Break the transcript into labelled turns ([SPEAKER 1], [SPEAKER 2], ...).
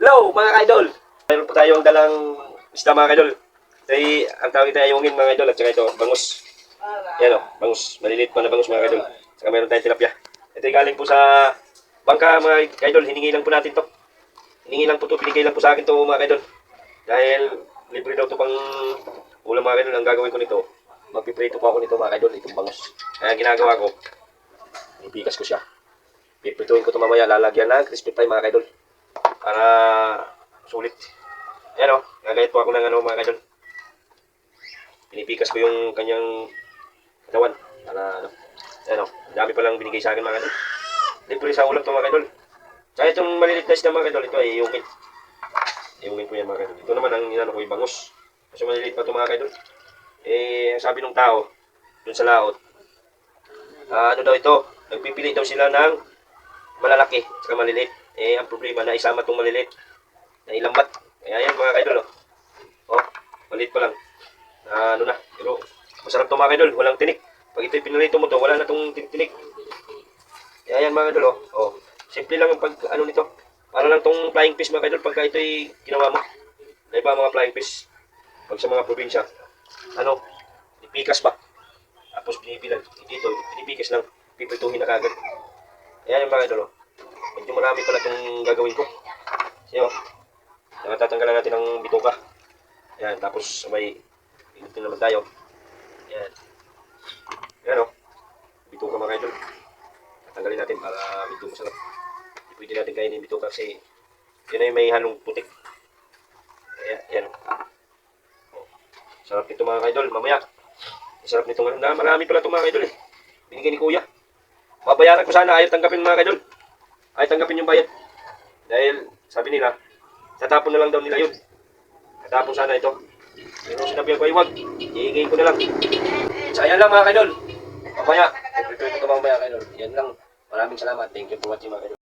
[SPEAKER 1] Hello, mga ka-idol! Mayroon po tayong dalang isda, mga ka-idol. Ito ay, ang tawag ay ayungin, mga ka-idol. At saka ito, bangus. Yan o, bangus. Maliliit pa na bangus, mga ka-idol. Saka meron tayong tilapia. Ito ay galing po sa bangka, mga ka-idol. Hiningi lang po natin to. Hiningi lang po to. Binigay lang po sa akin to, mga ka-idol. Dahil libre daw to pang ulam, mga ka-idol. Ang gagawin ko nito, magpiprito po ako nito, mga ka-idol. Itong bangus. Kaya ginagawa ko, ipikas ko siya. Piprituin ko ito mamaya. Lalagyan ng crispy fry, mga ka-idol para sulit. Ayan o, gagayat po ako ng ano mga kadol. Pinipikas ko yung kanyang katawan para ano. Ayan o, ang dami palang binigay sa akin mga kadol. Libre sa ulam to mga kadol. Tsaka itong maliliit na isda mga kadol, ito ay iungin. Iungin ko yan mga kadol. Ito naman ang inano ko, bangus. Kasi maliliit pa ito mga kadol. Eh, sabi ng tao, dun sa laot, ah, ano daw ito, nagpipili daw sila ng malalaki at maliliit. Eh, ang problema na isama itong maliliit na ilambat. Kaya yan mga kaidol, oh. Oh, maliit pa lang. Na ano na, pero masarap to mga kaidol, walang tinik. Pag ito'y pinalito mo to, wala na tong tinik. Kaya yan mga kaidol, oh. oh. Simple lang ang pag, ano nito. Para lang tong flying fish mga kaidol, pagka ito'y ginawa mo. Na iba mga flying fish. Pag sa mga probinsya, ano, ipikas pa. Tapos binibilan. Dito, pinipikas lang. Pipituhin na kagad. Ayan yung mga idol. Medyo marami pala itong gagawin ko. Kasi oh, nakatatanggalan natin ng bituka. Ayan, tapos sabay, pinutin naman tayo. Ayan. Ayan oh, bituka mga idol. Tatanggalin natin para medyo masarap. Hindi pwede natin kainin yung bituka kasi yun ay may halong putik. Ayan, ayan Sarap nito mga idol, mamaya. Sarap nito nga. Marami pala itong mga idol eh. Binigay ni kuya. Babayaran ko sana, ayaw tanggapin mga kadol. Ayaw tanggapin yung bayad. Dahil, sabi nila, tatapon na lang daw nila yun. Tatapon sana ito. Pero sinabi ko, ay wag, iingay ko na lang. So, ayan lang mga kadol. Mamaya, ipituloy ko ito mamaya kadol. Yan lang. Maraming salamat. Thank you for watching mga kadol.